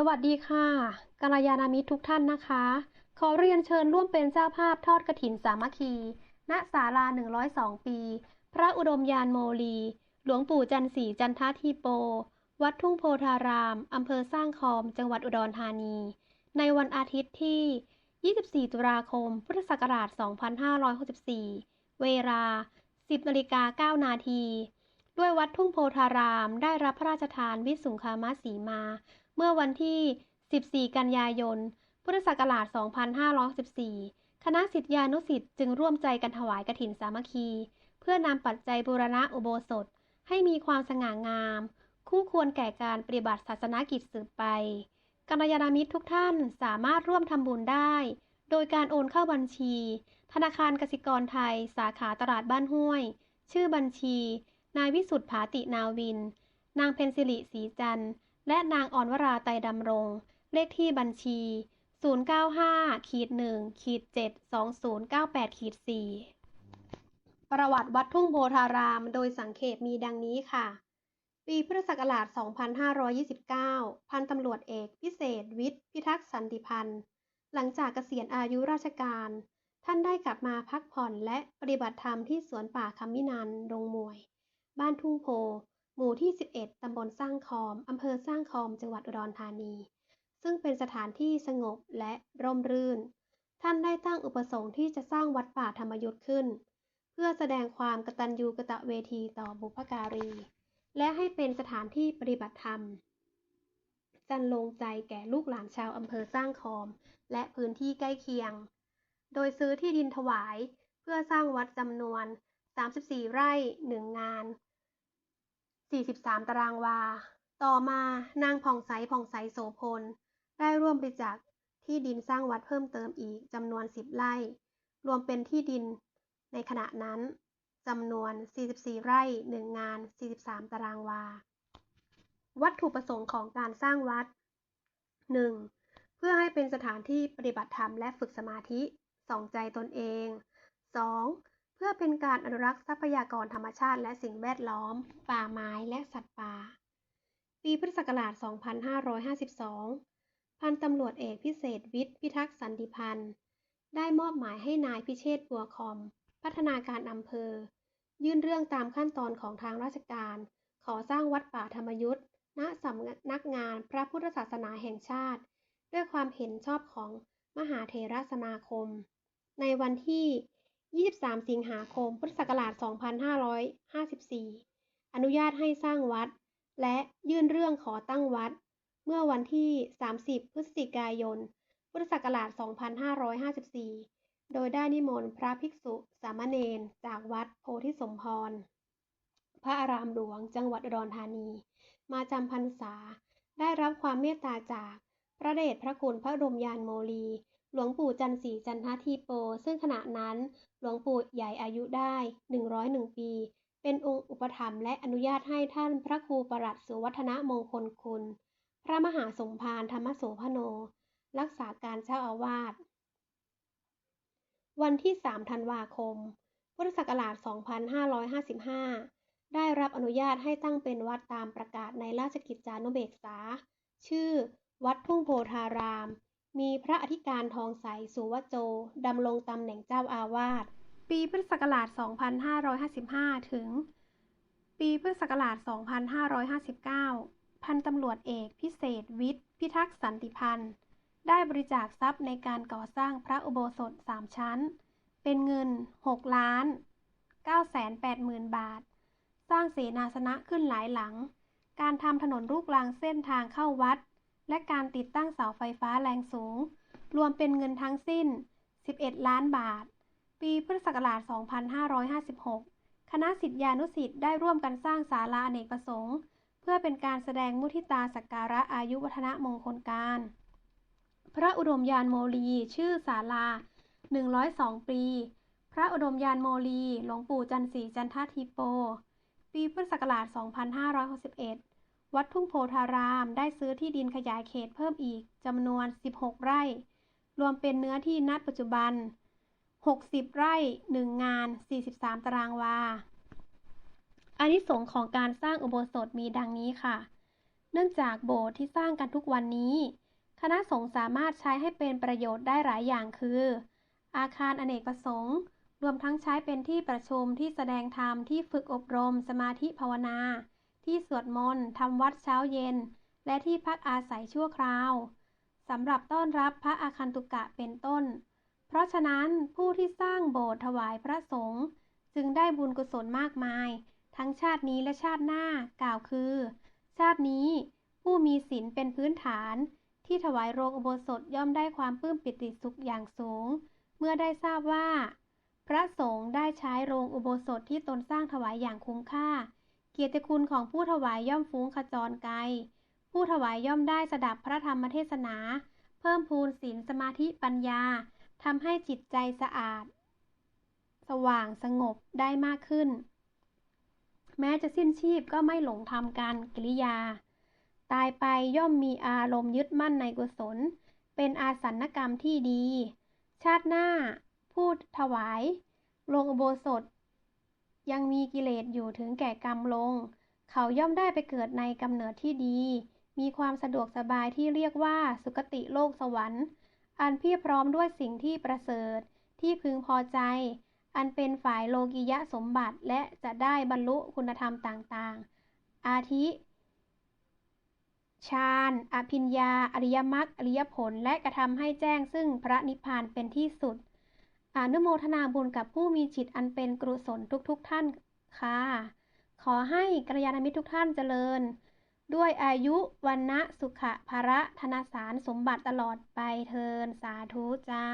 สวัสดีค่ะกัลยาณมิตรทุกท่านนะคะ ขอเรียนเชิญร่วมเป็นเจ้าภาพทอดกฐินสามัคคี ณ ศาลา 102 ปี พระอุดมยานโมลี หลวงปู่จันสีจันททีโป วัดทุ่งโพธาราม อำเภอสร้างคอม จังหวัดอุดรธานี ในวันอาทิตย์ที่ 24 ตุลาคม พุทธศักราช 2564 เวลา 10นาฬิกา9นาที ด้วยวัดทุ่งโพธาราม ได้รับพระราชทานวิสุงคามสีมา เมื่อวันที่ 14 กันยายน พุทธศักราช 2514 คณะศิษยานุศิษย์จึงร่วมใจกันถวายกฐินสามัคคี เพื่อนำปัจจัยบูรณะอุโบสถให้มีความสง่างาม คู่ควรแก่การปฏิบัติศาสนกิจสืบไปกัลยาณมิตรทุกท่านสามารถร่วมทำบุญได้ โดยการโอนเข้าบัญชี ธนาคารกสิกรไทย สาขาตลาดบ้านห้วย ชื่อบัญชี นายวิสุทธิ์ผาตินาวิน นางเพนซิลิศรีจันทร์ และนางอ่อนวราไตรดำรง เลขที่บัญชี 095ขีด1ขีด7 2098ขีด4ประวัติวัดทุ่งโพธาราม โดยสังเขปมีดังนี้ค่ะ ปีพุทธศักราช 2529 พันตำรวจเอกพิเศษวิทย์ พิทักษ์สันติพันธ์ หลังจากเกษียณอายุราชการ ท่านได้กลับมาพักผ่อนและปฏิบัติธรรมที่สวนป่าคำมินันดงมวย บ้านทุ่งโพ หมู่ที่ 11 ตำบลสร้างคอม อำเภอสร้างคอม จังหวัดอุดรธานี ซึ่งเป็นสถานที่สงบและร่มรื่น ท่านได้ตั้งอุปสงค์ที่จะสร้างวัดป่าธรรมยุทธ์ขึ้น เพื่อแสดงความกตัญญูกตะเวทีต่อบุพการี และให้เป็นสถานที่ปฏิบัติธรรม จันลงใจแก่ลูกหลานชาวอำเภอสร้างคอม และพื้นที่ใกล้เคียง โดยซื้อที่ดินถวาย เพื่อสร้างวัดจำนวน 34 ไร่1งาน 43 ตารางวา ต่อมานางผ่องใสผ่องใสโสพล ได้ร่วมบริจาคที่ดินสร้างวัดเพิ่มเติมอีกจำนวน 10 ไร่ รวมเป็นที่ดินในขณะนั้นจำนวน 44 ไร่ 1 งาน 43 ตารางวา วัตถุประสงค์ของการสร้างวัด 1. เพื่อให้เป็นสถานที่ปฏิบัติธรรมและฝึกสมาธิส่องใจตนเอง 2. เพื่อเป็นการอนุรักษ์ทรัพยากรธรรมชาติและสิ่งแวดล้อม ป่าไม้และสัตว์ป่า ปีพุทธศักราช 2552 พันตำรวจเอกพิเศษวิทย์พิทักษ์สันติพันธ์ ได้มอบหมายให้นายพิเชษบัวคอม พัฒนาการอำเภอ ยื่นเรื่องตามขั้นตอนของทางราชการ ขอสร้างวัดป่าธรรมยุทธ์ณสำนักงานพระพุทธศาสนาแห่งชาติ ด้วยความเห็นชอบของมหาเถรสมาคม ในวันที่ 23 สิงหาคม พุทธศักราช 2554 อนุญาตให้สร้างวัด และยื่นเรื่องขอตั้งวัด เมื่อวันที่ 30 พฤศจิกายน พุทธศักราช 2554 โดยได้นิมนต์พระภิกษุสามเณรจากวัดโพธิสมพร พระอารามหลวงจังหวัดอุดรธานี มาจำพรรษา ได้รับความเมตตาจากพระเดชพระคุณพระอุดมยานโมลี หลวงปู่จันสีจันททีโป ซึ่งขณะนั้นหลวงปู่ใหญ่อายุได้ 101 ปี เป็นองค์อุปถัมภ์และอนุญาตให้ท่านพระครูประหลัดสุวัฒนมงคลคุณ พระมหาสมภารธรรมโสพโน รักษาการเจ้าอาวาส วันที่ 3 ธันวาคม พุทธศักราช 2555 ได้รับอนุญาตให้ตั้งเป็นวัดตามประกาศในราชกิจจานุเบกษา ชื่อ วัดทุ่งโพธาราม มีพระอธิการทองใสสุวโจ ดำรงตำแหน่งเจ้าอาวาส ปีพุทธศักราช 2555 ถึง ปีพุทธศักราช 2559 พันตำรวจเอกพิเศษวิทย์ พิทักษ์สันติพันธ์ ได้บริจาคทรัพย์ในการก่อสร้างพระอุโบสถ 3 ชั้น เป็นเงิน 6 ล้าน 980,000 บาท สร้างเสนาสนะขึ้นหลายหลัง การทำถนนลูกรังเส้นทางเข้าวัด และการติดตั้งเสาไฟฟ้าแรงสูง รวมเป็นเงินทั้งสิ้น 11 ล้านบาท ปีพุทธศักราช 2556 คณะศิษยานุศิษย์ได้ร่วมกันสร้างศาลาอเนกประสงค์ เพื่อเป็นการแสดงมุทิตาสักการะอายุวัฒนมงคลการ พระอุดมยานโมลีชื่อศาลา 102 ปี พระอุดมยานโมลี หลวงปู่จันสีจันททีโป ปีพุทธศักราช 2561 วัดทุ่งโพธารามได้ซื้อที่ดินขยายเขตเพิ่มอีกจำนวน 16 ไร่ รวมเป็นเนื้อที่ณปัจจุบัน 60 ไร่ 1 งาน 43 ตารางวาอานิสงส์ของการสร้างอุโบสถมีดังนี้ค่ะ เนื่องจากโบสถ์ที่สร้างกันทุกวันนี้ คณะสงฆ์สามารถใช้ให้เป็นประโยชน์ได้หลายอย่างคือ อาคารอเนกประสงค์ รวมทั้งใช้เป็นที่ประชุมที่แสดงธรรมที่ฝึกอบรมสมาธิภาวนา ที่สวดมนต์ทำวัดเช้าเย็น และที่พักอาศัยชั่วคราวสำหรับต้อนรับพระอาคันตุกะเป็นต้น เพราะฉะนั้นผู้ที่สร้างโบสถ์ถวายพระสงฆ์จึงได้บุญกุศลมากมาย ทั้งชาตินี้และชาติหน้ากล่าวคือ ชาตินี้ผู้มีศีลเป็นพื้นฐาน ที่ถวายโรงอุโบสถย่อมได้ความปลื้มปิติสุขอย่างสูง เมื่อได้ทราบว่า พระสงฆ์ได้ใช้โรงอุโบสถที่ตนสร้างถวายอย่างคุ้มค่า เกียรติคุณของผู้ถวายย่อมฟุ้งขจรไกล ผู้ถวายย่อมได้สดับพระธรรมเทศนา เพิ่มพูนศีลสมาธิปัญญาทำให้จิตใจสะอาด สว่างสงบได้มากขึ้น แม้จะสิ้นชีพก็ไม่หลงทำการกิริยา ตายไปย่อมมีอารมณ์ยึดมั่นในกุศล เป็นอาสันกรรมที่ดี ชาติหน้า ผู้ถวาย ลงอุโบสถ ยังมีกิเลสอยู่ถึงแก่กรรมลง เขาย่อมได้ไปเกิดในกำเนิดที่ดี มีความสะดวกสบายที่เรียกว่าสุคติโลกสวรรค์ อันเพียบพร้อมด้วยสิ่งที่ประเสริฐ ที่พึงพอใจ อันเป็นฝ่ายโลกิยะสมบัติและจะได้บรรลุคุณธรรมต่างๆ อาทิ ฌาน อภิญญา อริยมรรค อริยผล และกระทำให้แจ้งซึ่งพระนิพพานเป็นที่สุด อนุโมทนาบุญกับผู้มีจิตอันเป็นกุศลทุกๆทท่านค่ะ ขอให้กระยาณมิตรทุกท่านเจริญ ด้วยอายุวันนะสุขะภระธนสารสมบัติตลอดไปเทินสาธุจ้า